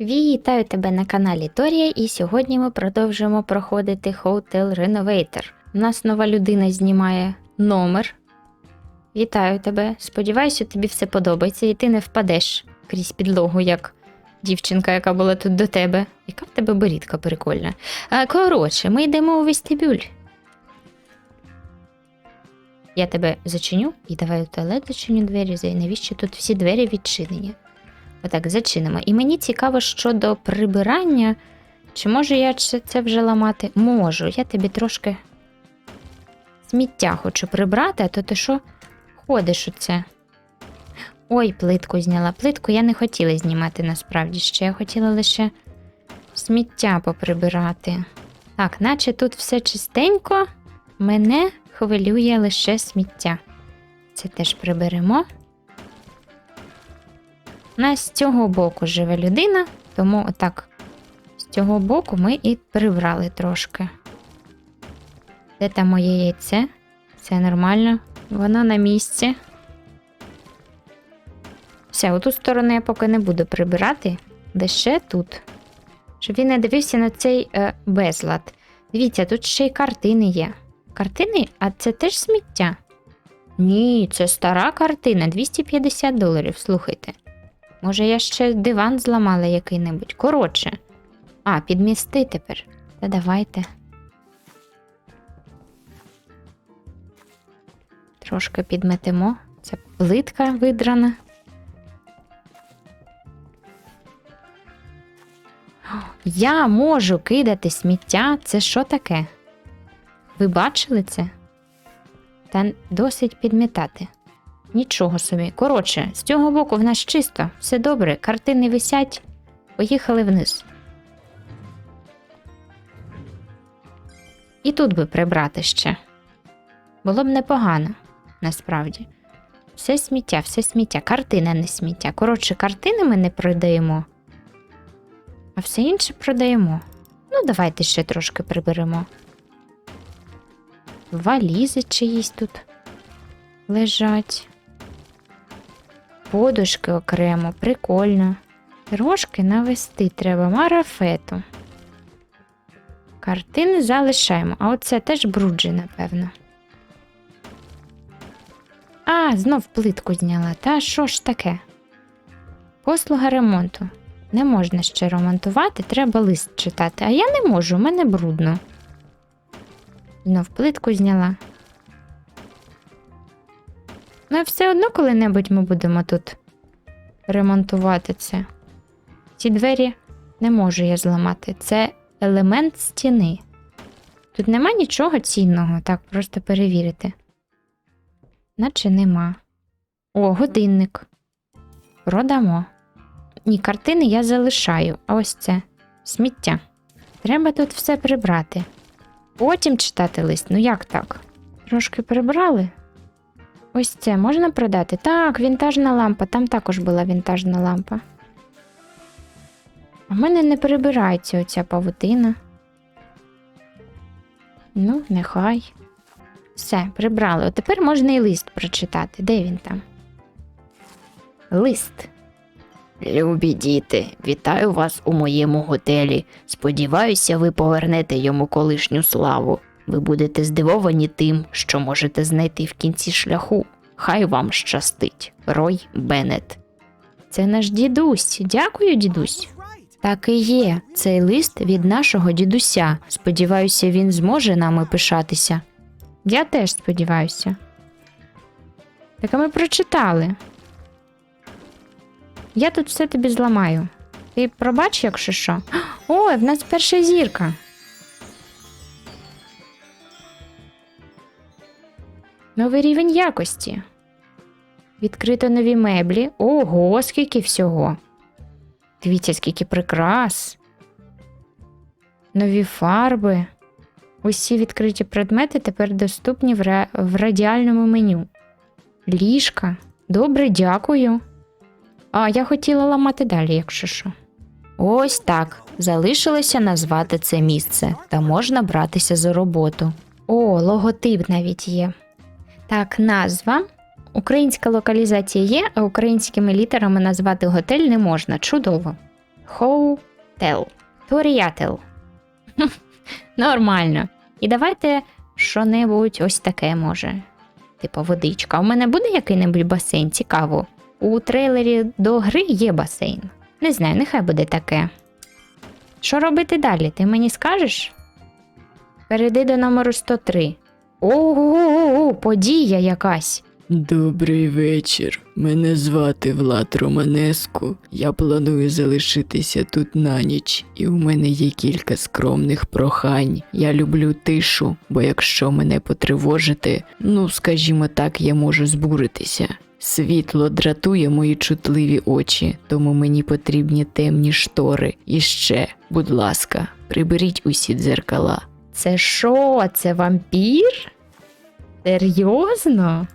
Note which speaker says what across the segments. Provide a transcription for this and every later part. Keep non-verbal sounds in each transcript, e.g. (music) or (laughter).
Speaker 1: Вітаю тебе на каналі Торія, і сьогодні ми продовжуємо проходити Hotel Renovator. У нас нова людина знімає номер. Вітаю тебе. Сподіваюся, тобі все подобається і ти не впадеш крізь підлогу, як дівчинка, яка була тут до тебе. Яка в тебе борідка прикольна. А, коротше, ми йдемо у вестибюль. Я тебе зачиню і давай у туалет зачиню двері. Навіщо тут всі двері відчинені? Отак, зачинимо. І мені цікаво щодо прибирання. Чи можу я це це вже ламати? Можу. Я тобі трошки сміття хочу прибрати, а то ти що ходиш оце? Ой, плитку зняла. Плитку я не хотіла знімати насправді ще. Я хотіла лише сміття поприбирати. Так, наче тут все чистенько. Мене хвилює лише сміття. Це теж приберемо. У нас з цього боку живе людина, тому отак з цього боку ми і прибрали трошки. Де там моє яйце? Все нормально, воно на місці. Все, оту сторону я поки не буду прибирати, лише тут. Щоб він не дивився на цей е, безлад. Дивіться, тут ще й картини є. Картини, а це теж сміття. Ні, це стара картина, 250 доларів, слухайте. Може, я ще диван зламала який-небудь. Коротше. А, підмісти тепер. Та давайте. Трошки підметемо. Це плитка видрана. Я можу кидати сміття. Це що таке? Ви бачили це? Та досить підмітати. Нічого собі. Коротше, з цього боку в нас чисто, все добре, картини висять, поїхали вниз. І тут би прибрати ще. Було б непогано, насправді. Все сміття, все сміття, картина не сміття. Коротше, картини ми не продаємо, а все інше продаємо. Ну, давайте ще трошки приберемо. Валізи чиїсь тут лежать. Подушки окремо, прикольно. Трошки навести треба марафету. Картини залишаємо, а оце теж бруджі, напевно. А, знов плитку зняла. Та що ж таке? Послуга ремонту. Не можна ще ремонтувати, треба лист читати. А я не можу, у мене брудно. Знов плитку зняла. Ну, все одно коли-небудь ми будемо тут ремонтувати це. Ці двері не можу я зламати. Це елемент стіни. Тут нема нічого цінного, так, просто перевірити. Наче нема. О, годинник. Продамо. Ні, картини я залишаю, а ось це сміття. Треба тут все прибрати. Потім читати лист. Ну як так? Трошки прибрали? Ось це можна продати? Так, вінтажна лампа, там також була вінтажна лампа. В мене не перебирається оця павутина. Ну, нехай. Все, прибрали. От тепер можна і лист прочитати. Де він там? Лист.
Speaker 2: Любі діти, вітаю вас у моєму готелі. Сподіваюся, ви повернете йому колишню славу. Ви будете здивовані тим, що можете знайти в кінці шляху. Хай вам щастить. Рой Беннет.
Speaker 1: Це наш дідусь. Дякую, дідусь. Так і є. Цей лист від нашого дідуся. Сподіваюся, він зможе нами пишатися. Я теж сподіваюся. Так а ми прочитали. Я тут все тобі зламаю. Ти пробач, якщо що. Ой, в нас перша зірка. Новий рівень якості. Відкрито нові меблі. Ого, скільки всього. Дивіться, скільки прикрас. Нові фарби. Усі відкриті предмети тепер доступні в, ре... в радіальному меню. Ліжка. Добре, дякую. А я хотіла ламати далі, якщо що. Ось так. Залишилося назвати це місце, та можна братися за роботу. О, логотип навіть є. Так, назва. Українська локалізація є, а українськими літерами назвати готель не можна. Чудово. Hotel. Туріятел. (laughs) Нормально. І давайте що-небудь ось таке може. Типу водичка. У мене буде який-небудь басейн? Цікаво. У трейлері до гри є басейн. Не знаю, нехай буде таке. Що робити далі? Ти мені скажеш? Перейди до номеру 103. Ого, подія якась.
Speaker 3: Добрий вечір. Мене звати Влад Романеску. Я планую залишитися тут на ніч, і у мене є кілька скромних прохань. Я люблю тишу, бо якщо мене потривожити, ну скажімо так, я можу збуритися. Світло дратує мої чутливі очі, тому мені потрібні темні штори. І ще, будь ласка, приберіть усі дзеркала.
Speaker 1: Це що? Це вампір? Серйозно?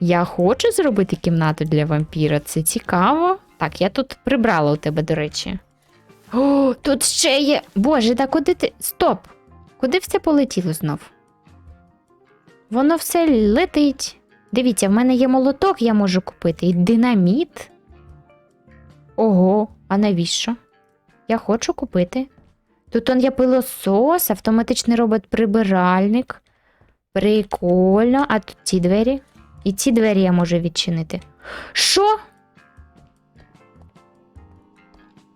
Speaker 1: Я хочу зробити кімнату для вампіра. Це цікаво. Так, я тут прибрала у тебе, до речі. О, тут ще є. Боже, та куди ти. Стоп! Куди все полетіло знов? Воно все летить. Дивіться, в мене є молоток, я можу купити, і динаміт. Ого, а навіщо? Я хочу купити. Тут он є пилосос, автоматичний робот-прибиральник. Прикольно. А тут ці двері. І ці двері я можу відчинити. Що?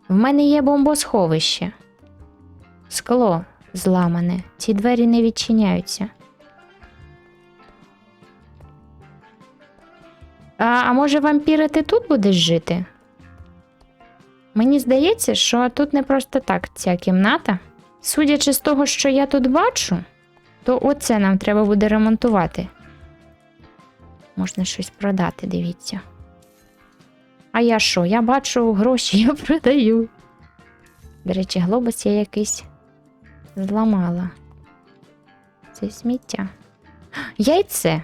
Speaker 1: В мене є бомбосховище. Скло зламане. Ці двері не відчиняються. А, а може, вампіри, ти тут будеш жити? Мені здається, що тут не просто так ця кімната. Судячи з того, що я тут бачу, то оце нам треба буде ремонтувати. Можна щось продати, дивіться. А я що? Я бачу гроші, (laughs) я продаю. До речі, глобус я якийсь зламала. Це сміття. (gasps) Яйце.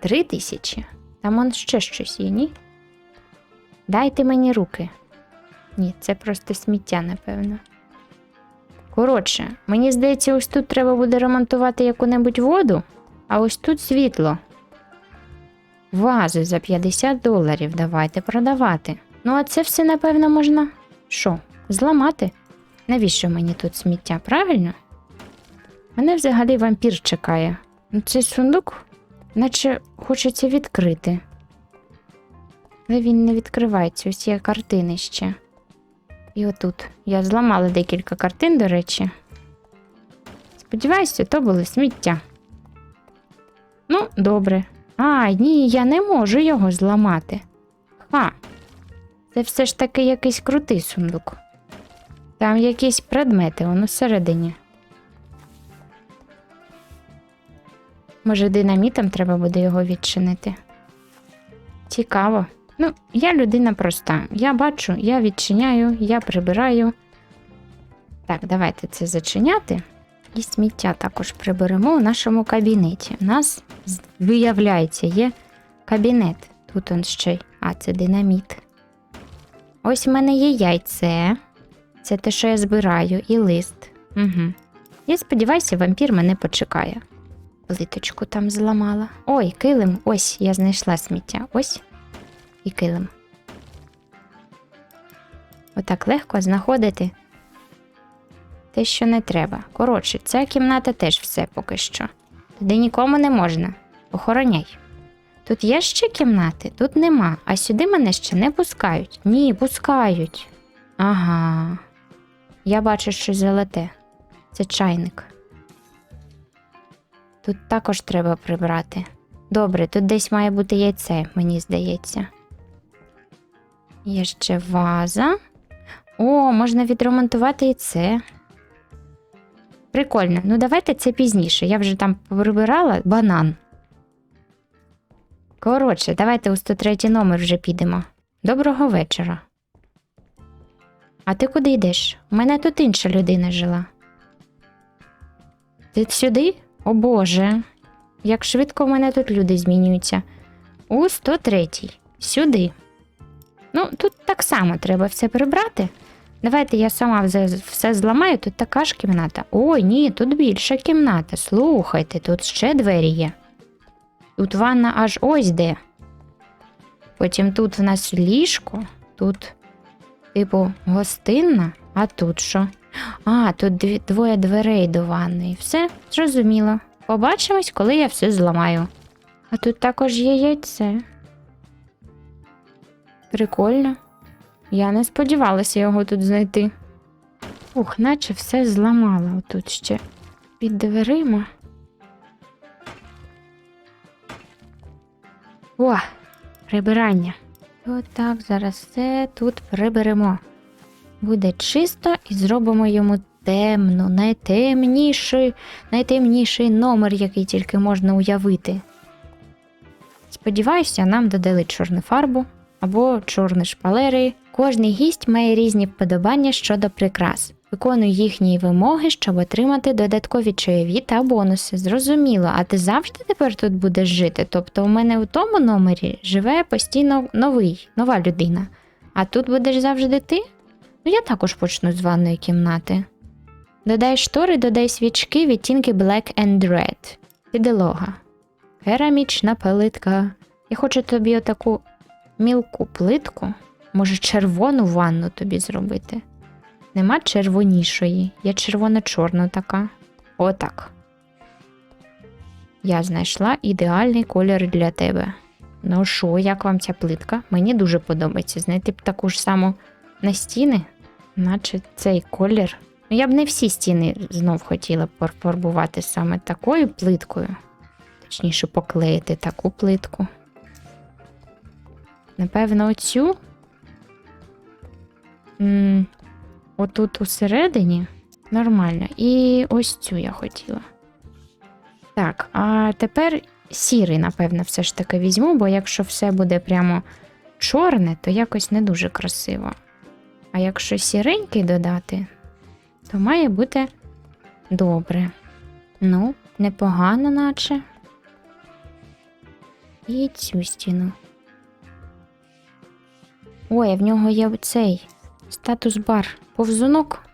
Speaker 1: Три тисячі. Там он ще щось є, ні? Дайте мені руки. Ні, це просто сміття, напевно. Коротше, мені здається, ось тут треба буде ремонтувати яку-небудь воду, а ось тут світло. Вази за 50 доларів давайте продавати. Ну, а це все, напевно, можна. Що, зламати? Навіщо мені тут сміття, правильно? Мене взагалі вампір чекає. Ну, цей сундук, наче хочеться відкрити. Але він не відкривається, ось є картини ще. І отут. Я зламала декілька картин, до речі. Сподіваюся, то було сміття. Ну, добре. А, ні, я не можу його зламати. Ха. Це все ж таки якийсь крутий сундук. Там якісь предмети, воно всередині. Може, динамітом треба буде його відчинити. Цікаво. Ну, я людина проста. Я бачу, я відчиняю, я прибираю. Так, давайте це зачиняти. І сміття також приберемо у нашому кабінеті. У нас, виявляється, є кабінет. Тут он ще. й- А, це динаміт. Ось в мене є яйце. Це те, що я збираю, і лист. Угу. Я сподіваюся, вампір мене почекає. Плиточку там зламала. Ой, килим. Ось я знайшла сміття. Ось і килим. Отак легко знаходити те, що не треба. Коротше, ця кімната теж все поки що. Туди нікому не можна. Охороняй. Тут є ще кімнати, тут нема, а сюди мене ще не пускають. Ні, пускають. Ага. Я бачу щось золоте. Це чайник. Тут також треба прибрати. Добре, тут десь має бути яйце, мені здається. Є ще ваза. О, можна відремонтувати і це. Прикольно. Ну, давайте це пізніше. Я вже там прибирала банан. Коротше, давайте у 103 номер вже підемо. Доброго вечора. А ти куди йдеш? У мене тут інша людина жила. Ти сюди? О Боже. Як швидко в мене тут люди змінюються. У 103. Сюди. Ну, тут так само треба все прибрати. Давайте я сама все, зламаю, тут така ж кімната. Ой, ні, тут більша кімната. Слухайте, тут ще двері є. Тут ванна аж ось де. Потім тут в нас ліжко, тут, типу, гостинна, а тут що? А, тут дві, двоє дверей до ванної. Все, зрозуміло. Побачимось, коли я все зламаю. А тут також є яйце. Прикольно. Я не сподівалася його тут знайти. Ух, наче все зламала отут ще під дверима. О, прибирання. Отак, зараз все тут приберемо. Буде чисто і зробимо йому темну, найтемніший, найтемніший номер, який тільки можна уявити. Сподіваюся, нам додали чорну фарбу або чорні шпалери. Кожний гість має різні вподобання щодо прикрас. Виконую їхні вимоги, щоб отримати додаткові чайові та бонуси. Зрозуміло, а ти завжди тепер тут будеш жити? Тобто у мене у тому номері живе постійно новий, нова людина. А тут будеш завжди ти? Ну я також почну з ванної кімнати. Додай штори, додай свічки, відтінки Black and Red. Підлога. Керамічна плитка. Я хочу тобі отаку мілку плитку. Може, червону ванну тобі зробити. Нема червонішої, є червоно-чорна така. Отак. Я знайшла ідеальний колір для тебе. Ну що, як вам ця плитка? Мені дуже подобається. Знайти б таку ж саму на стіни, наче цей колір. Ну, я б не всі стіни знов хотіла пофарбувати саме такою плиткою. Точніше, поклеїти таку плитку. Напевно, оцю. М, Отут усередині нормально. І ось цю я хотіла. Так, а тепер сірий, напевно, все ж таки візьму, бо якщо все буде прямо чорне, то якось не дуже красиво. А якщо сіренький додати, то має бути добре. Ну, непогано, наче. І цю стіну. Ой, а в нього є цей статус бар. Повзунок.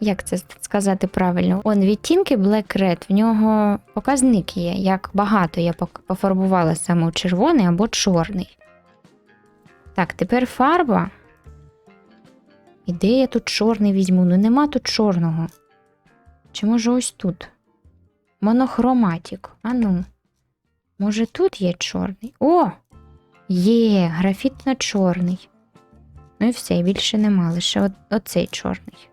Speaker 1: Як це сказати правильно? Он відтінки Black Red, в нього показник є, як багато я пофарбувала саме червоний або чорний. Так, тепер фарба. І де я тут чорний візьму? Ну нема тут чорного. Чи може ось тут? Монохроматік. А ну. Може тут є чорний? О! Є, графітно чорний. Ну і все, більше нема, лише от, оцей чорний.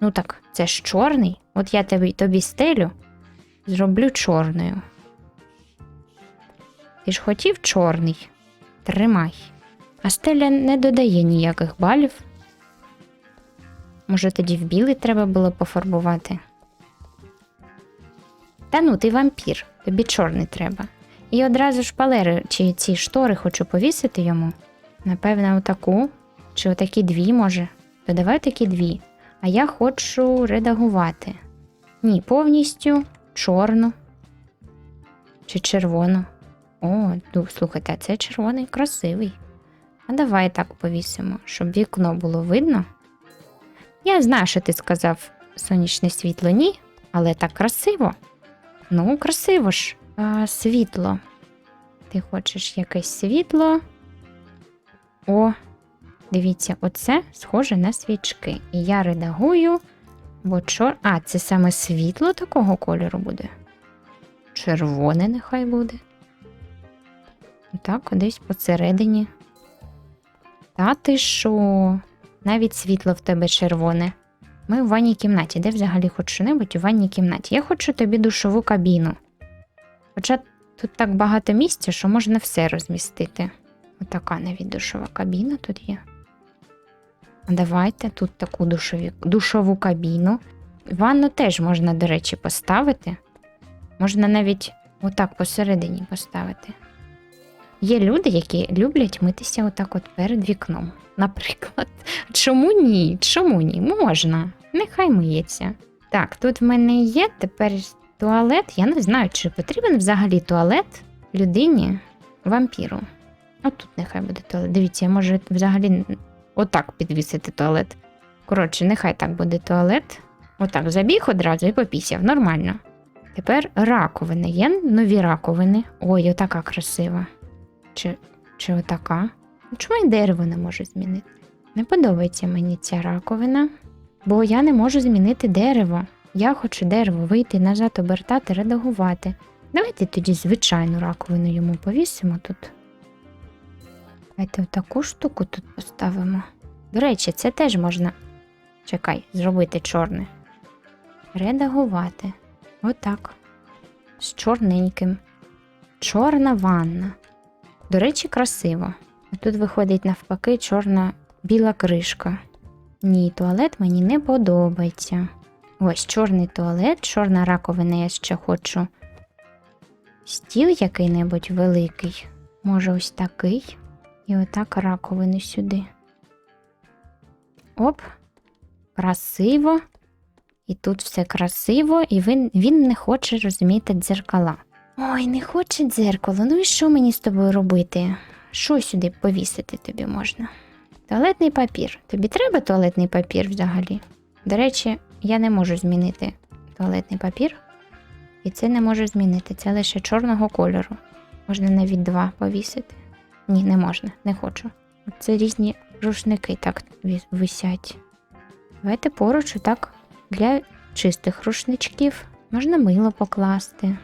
Speaker 1: Ну так, це ж чорний. От я тобі, тобі стелю, зроблю чорною. Ти ж хотів чорний? Тримай. А стеля не додає ніяких балів. Може, тоді в білий треба було пофарбувати? Та ну, ти вампір, тобі чорний треба. І одразу шпалери чи ці штори хочу повісити йому. Напевно, отаку. Чи отакі дві, може? То давай такі дві. А я хочу редагувати. Ні, повністю чорну. Чи червону. О, ну, слухайте, а це червоний красивий. А давай так повісимо, щоб вікно було видно. Я знаю, що ти сказав сонячне світло ні, але так красиво. Ну, красиво ж. А, світло. Ти хочеш якесь світло. О, дивіться, оце схоже на свічки. І я редагую, бо чор. А, це саме світло такого кольору буде. Червоне нехай буде. Так, десь посередині. Та ти що? Навіть світло в тебе червоне. Ми в ванній кімнаті. Де взагалі хоч що-небудь у ванній кімнаті? Я хочу тобі душову кабіну. Хоча тут так багато місця, що можна все розмістити. Отака навіть душова кабіна тут є. Давайте тут таку душові, душову кабіну. Ванну теж можна, до речі, поставити. Можна навіть отак посередині поставити. Є люди, які люблять митися отак от перед вікном. (laughs) Наприклад. Чому ні? Чому ні? Можна. Нехай миється. Так, тут в мене є тепер туалет. Я не знаю, чи потрібен взагалі туалет людині вампіру. Отут нехай буде туалет. Дивіться, я можу взагалі отак підвісити туалет. Коротше, нехай так буде туалет. Отак забіг одразу і попісяв. Нормально. Тепер раковини. Є нові раковини. Ой, отака красива. Чи, Чи отака? Чому я дерево не можу змінити? Не подобається мені ця раковина, бо я не можу змінити дерево. Я хочу дерево вийти, назад обертати, редагувати. Давайте тоді звичайну раковину йому повісимо тут. Давайте отаку штуку тут поставимо. До речі, це теж можна. Чекай, зробити чорне. Редагувати. Отак. З чорненьким. Чорна ванна. До речі, красиво. А тут виходить навпаки чорна біла кришка. Ні, туалет мені не подобається. Ось чорний туалет, чорна раковина я ще хочу. Стіл який-небудь великий. Може, ось такий. І отак раковину сюди. Оп. Красиво. І тут все красиво, і він, він не хоче розуміти дзеркала. Ой, не хоче дзеркало. Ну і що мені з тобою робити? Що сюди повісити тобі можна? Туалетний папір. Тобі треба туалетний папір взагалі? До речі, я не можу змінити туалетний папір. І це не можу змінити. Це лише чорного кольору. Можна навіть два повісити. Ні, не можна, не хочу. Це різні рушники так висять. Давайте поруч отак для чистих рушничків можна мило покласти.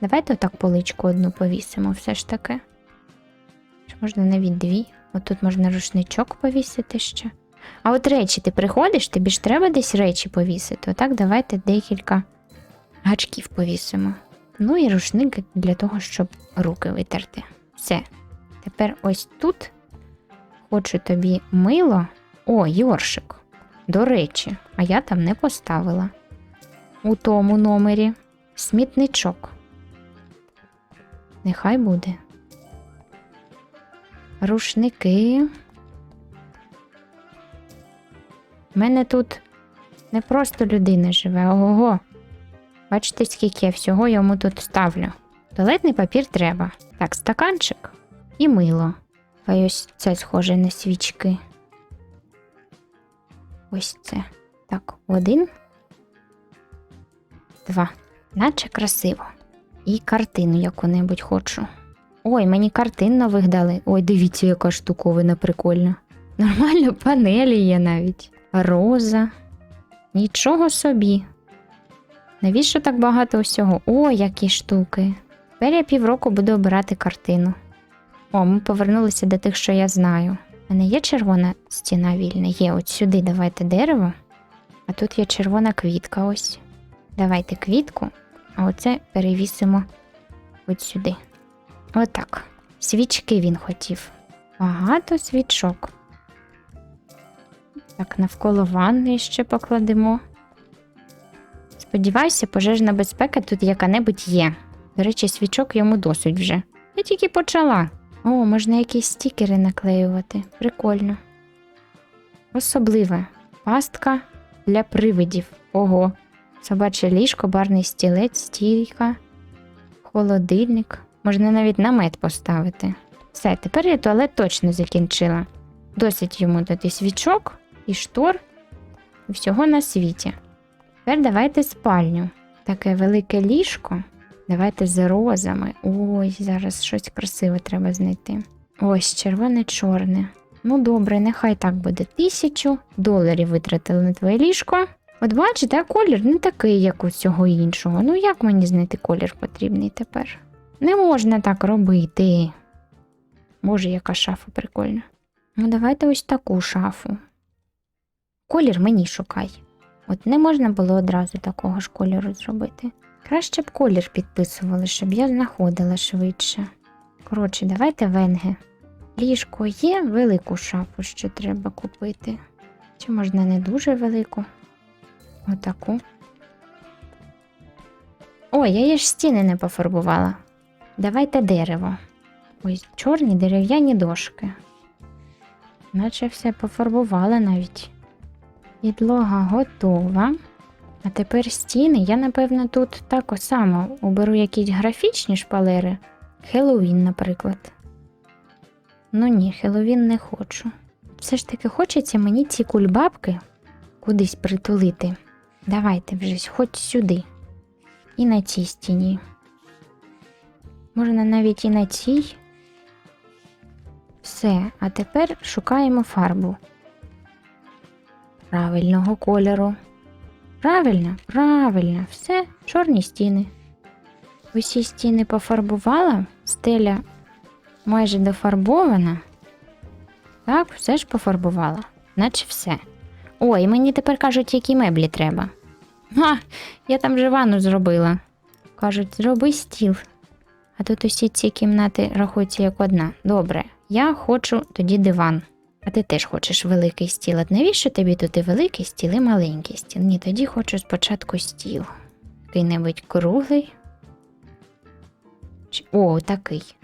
Speaker 1: Давайте отак поличку одну повісимо все ж таки. Можна навіть дві? Отут можна рушничок повісити ще. А от речі ти приходиш, тобі ж треба десь речі повісити. Отак давайте декілька гачків повісимо. Ну і рушник для того, щоб руки витерти. Все. Тепер ось тут хочу тобі мило. О, Йоршик. До речі, а я там не поставила. У тому номері смітничок. Нехай буде. Рушники. У мене тут не просто людина живе, ого. Бачите, скільки я всього йому тут ставлю. Туалетний папір треба. Так, стаканчик і мило. А ось це схоже на свічки. Ось це. Так, один. Два. Наче красиво. І картину яку-небудь хочу. Ой, мені картин нових дали. Ой, дивіться, яка штуковина прикольна. Нормально, панелі є навіть. Роза. Нічого собі. Навіщо так багато усього? О, які штуки. Тепер я півроку буду обирати картину. О, ми повернулися до тих, що я знаю. У мене є червона стіна вільна? Є от сюди давайте дерево. А тут є червона квітка ось. Давайте квітку, а оце перевісимо от сюди. Отак. Свічки він хотів. Багато свічок. Так, навколо ванни ще покладемо. Сподіваюся, пожежна безпека тут яка-небудь є. До речі, свічок йому досить вже. Я тільки почала. О, можна якісь стікери наклеювати. Прикольно. Особливе. Пастка для привидів. Ого. Собаче ліжко, барний стілець, стійка, холодильник. Можна навіть намет поставити. Все, тепер я туалет точно закінчила. Досить йому дати свічок і штор, і всього на світі. Тепер давайте спальню. Таке велике ліжко. Давайте з розами. Ой, зараз щось красиве треба знайти. Ось червоне-чорне. Ну добре, нехай так буде. Тисячу доларів витратили на твоє ліжко. От бачите, колір не такий, як у всього іншого. Ну як мені знайти колір потрібний тепер? Не можна так робити. Боже, яка шафа прикольна. Ну, давайте ось таку шафу. Колір мені шукай. От не можна було одразу такого ж кольору зробити. Краще б колір підписували, щоб я знаходила швидше. Коротше, давайте венги. Ліжко є, велику шафу ще треба купити. Чи можна не дуже велику? Отаку. Ой, я її ж стіни не пофарбувала. Давайте дерево. Ось чорні дерев'яні дошки. Наче все пофарбувала навіть. Підлога готова. А тепер стіни. Я, напевно, тут так само оберу якісь графічні шпалери. Хеллоуін, наприклад. Ну ні, Хеллоуін не хочу. Все ж таки хочеться мені ці кульбабки кудись притулити. Давайте вже хоч сюди. І на цій стіні. Можна навіть і на цій. Все, а тепер шукаємо фарбу. Правильного кольору. Правильно, правильно, все, чорні стіни. Усі стіни пофарбувала, стеля майже дофарбована. Так, все ж пофарбувала, наче все. Ой, мені тепер кажуть, які меблі треба. А, я там же ванну зробила. Кажуть, зроби стіл. А тут усі ці кімнати рахуються як одна. Добре, я хочу тоді диван. А ти теж хочеш великий стіл. От навіщо тобі тут і великий стіл, і маленький стіл? Ні, тоді хочу спочатку стіл. Який-небудь круглий. О, такий.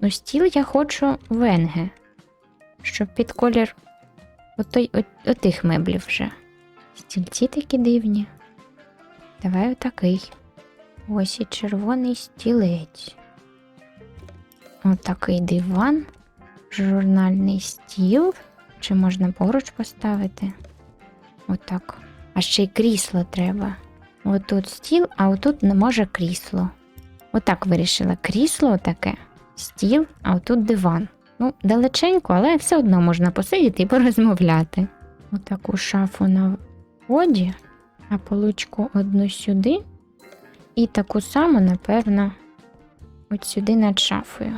Speaker 1: Ну, стіл я хочу венге, щоб під колір отой, от, отих меблів вже. Стільці такі дивні. Давай отакий. Ось і червоний стілець. Отакий диван, журнальний стіл. Чи можна поруч поставити? Отак. А ще й крісло треба. Отут стіл, а отут не може крісло. Отак вирішила. Крісло таке, стіл, а отут диван. Ну, далеченько, але все одно можна посидіти і порозмовляти. Отаку шафу на воді, а поличку одну сюди. І таку саму, напевно, от сюди над шафою.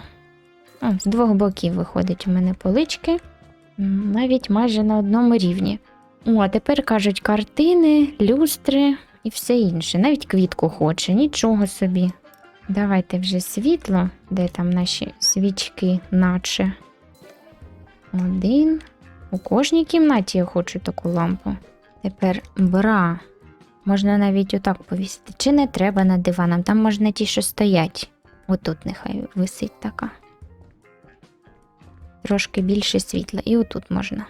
Speaker 1: О, з двох боків виходить у мене полички, навіть майже на одному рівні. О, а тепер кажуть картини, люстри і все інше. Навіть квітку хоче, нічого собі. Давайте вже світло, де там наші свічки, наче. Один. У кожній кімнаті я хочу таку лампу. Тепер бра. Можна навіть отак повісити. Чи не треба над диваном? Там можна ті, що стоять. Отут нехай висить така. Трошки більше світла. І отут можна.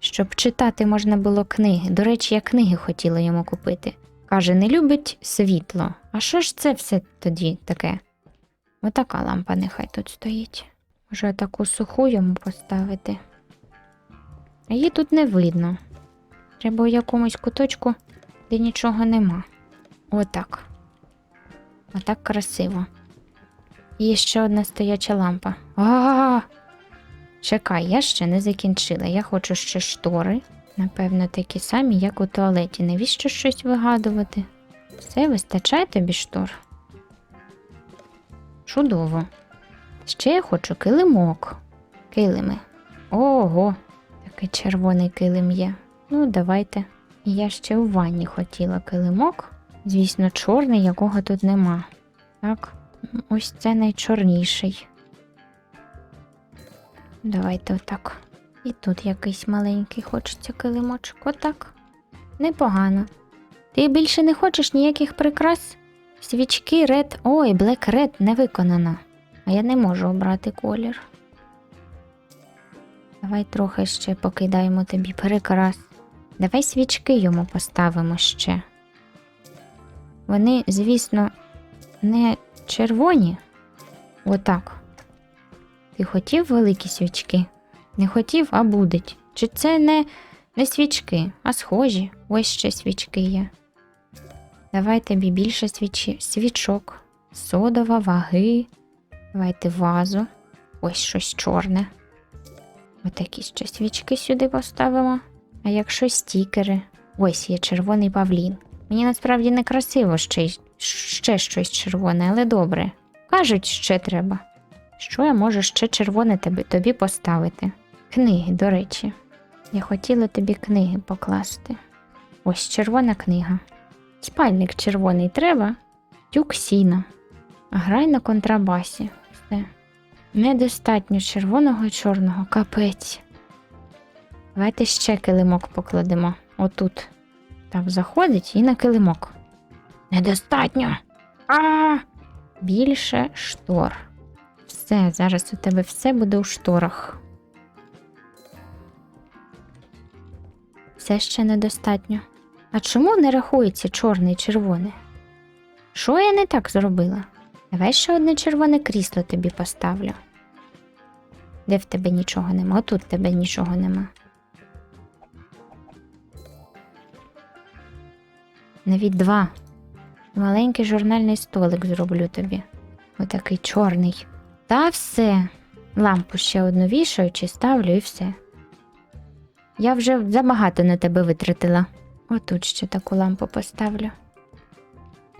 Speaker 1: Щоб читати можна було книги. До речі, я книги хотіла йому купити. Каже, не любить світло. А що ж це все тоді таке? Отака лампа нехай тут стоїть. Може, таку суху йому поставити. А її тут не видно. Треба у якомусь куточку, де нічого нема. Отак. Отак красиво. І ще одна стояча лампа. А! Чекай, я ще не закінчила. Я хочу ще штори. Напевно, такі самі, як у туалеті. Навіщо щось вигадувати? Все, вистачає тобі штор. Чудово. Ще я хочу килимок. Килими. Ого, такий червоний килим є. Ну, давайте. Я ще у ванні хотіла килимок. Звісно, чорний, якого тут нема. Так, ось це найчорніший. Давайте отак. І тут якийсь маленький хочеться килимочок. Отак. Непогано. Ти більше не хочеш ніяких прикрас? Свічки ред. Ой, блек ред не виконано. А я не можу обрати колір. Давай трохи ще покидаємо тобі прикрас. Давай свічки йому поставимо ще. Вони, звісно, не червоні. Отак. Ти хотів великі свічки? Не хотів, а будуть. Чи це не, не свічки, а схожі? Ось ще свічки є. Давай тобі більше свічі, свічок, содова, ваги. Давайте вазу. Ось щось чорне. Отакі ще свічки сюди поставимо. А якщо стікери, ось є червоний павлін. Мені насправді не красиво ще, й- ще щось червоне, але добре. Кажуть, ще треба. Що я можу ще червоне тобі, тобі поставити? Книги, до речі. Я хотіла тобі книги покласти. Ось червона книга. Спальник червоний треба. Тюк сіна. Грай на контрабасі. Все. Недостатньо червоного і чорного, капець. Давайте ще килимок покладемо. Отут. Так, заходить і на килимок. Недостатньо. А! Більше штор. Все, зараз у тебе все буде у шторах. Все ще недостатньо. А чому не рахується чорне і червоне? Що я не так зробила? Давай ще одне червоне крісло тобі поставлю. Де в тебе нічого нема? Отут в тебе нічого нема. Навіть два. Маленький журнальний столик зроблю тобі. Отакий чорний. Та все. Лампу ще одну вішаю чи ставлю і все. Я вже забагато на тебе витратила. Отут ще таку лампу поставлю.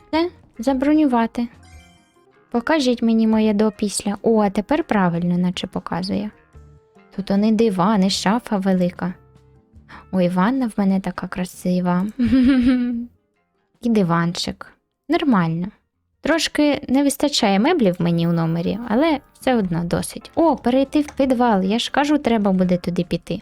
Speaker 1: Все, забронювати. Покажіть мені моє до після. О, а тепер правильно, наче показує. Тут вони і шафа велика. Ой, ванна в мене така красива. (laughs) І диванчик. Нормально. Трошки не вистачає меблів мені у номері, але все одно досить. О, перейти в підвал. Я ж кажу, треба буде туди піти.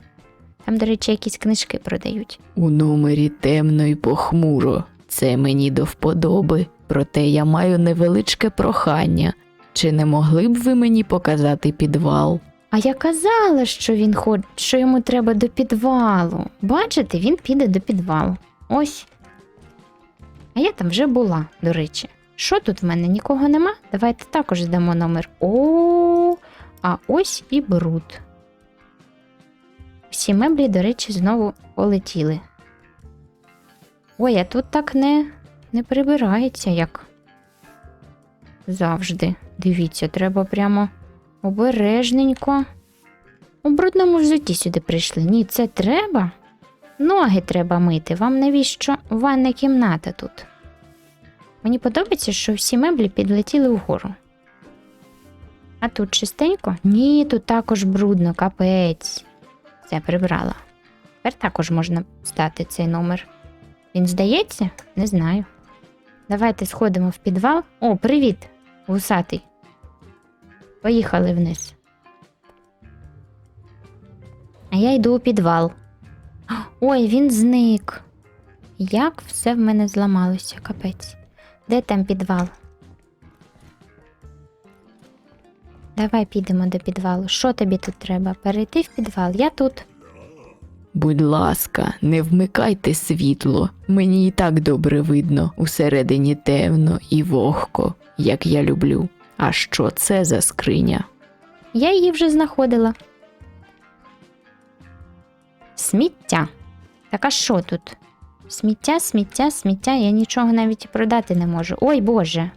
Speaker 1: Там, до речі, якісь книжки продають.
Speaker 3: У номері темно й похмуро. Це мені до вподоби. Проте я маю невеличке прохання. Чи не могли б ви мені показати підвал?
Speaker 1: А я казала, що він ход... що йому треба до підвалу. Бачите, він піде до підвалу. Ось. А я там вже була, до речі. Що тут в мене? Нікого нема? Давайте також здамо номер. О, а ось і бруд. Всі меблі, до речі, знову полетіли. Ой, а тут так не, не прибирається, як завжди. Дивіться, треба прямо обережненько. У брудному взутті сюди прийшли. Ні, це треба. Ноги треба мити. Вам навіщо ванна кімната тут? Мені подобається, що всі меблі підлетіли вгору. А тут чистенько? Ні, тут також брудно, капець. Це прибрала. Тепер також можна стати цей номер. Він здається? Не знаю. Давайте сходимо в підвал. О, привіт, гусатий. Поїхали вниз. А я йду у підвал. Ой, він зник. Як все в мене зламалося, капець. Де там підвал? Давай підемо до підвалу. Що тобі тут треба? Перейти в підвал. Я тут.
Speaker 3: Будь ласка, не вмикайте світло. Мені і так добре видно. Усередині темно і вогко, як я люблю. А що це за скриня?
Speaker 1: Я її вже знаходила. Сміття. Так а що тут? Сміття, сміття, сміття, я нічого навіть і продати не можу. Ой Боже.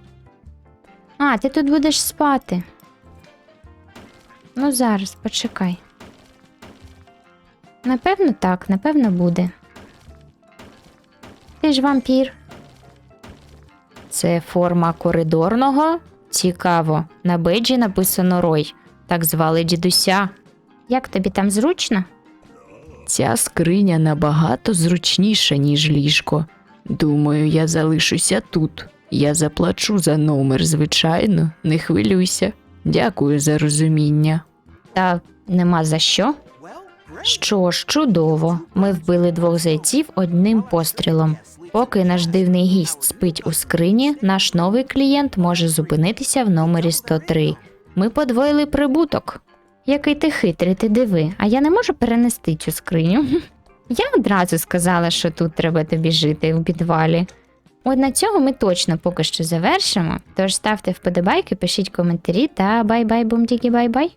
Speaker 1: А, ти тут будеш спати. Ну, зараз, почекай. Напевно, так, напевно, буде. Ти ж вампір.
Speaker 2: Це форма коридорного? Цікаво. На беджі написано Рой. Так звали дідуся.
Speaker 1: Як тобі там зручно?
Speaker 3: Ця скриня набагато зручніша, ніж ліжко. Думаю, я залишуся тут. Я заплачу за номер, звичайно, не хвилюйся. Дякую за розуміння.
Speaker 2: Та нема за що. Що ж, чудово. Ми вбили двох зайців одним пострілом. Поки наш дивний гість спить у скрині, наш новий клієнт може зупинитися в номері 103. Ми подвоїли прибуток.
Speaker 1: Який ти хитрий, ти диви, а я не можу перенести цю скриню. (laughs) Я одразу сказала, що тут треба тобі жити у підвалі. От на цьому ми точно поки що завершимо. Тож ставте вподобайки, пишіть коментарі та бай-бай, бумтіки, бай-бай.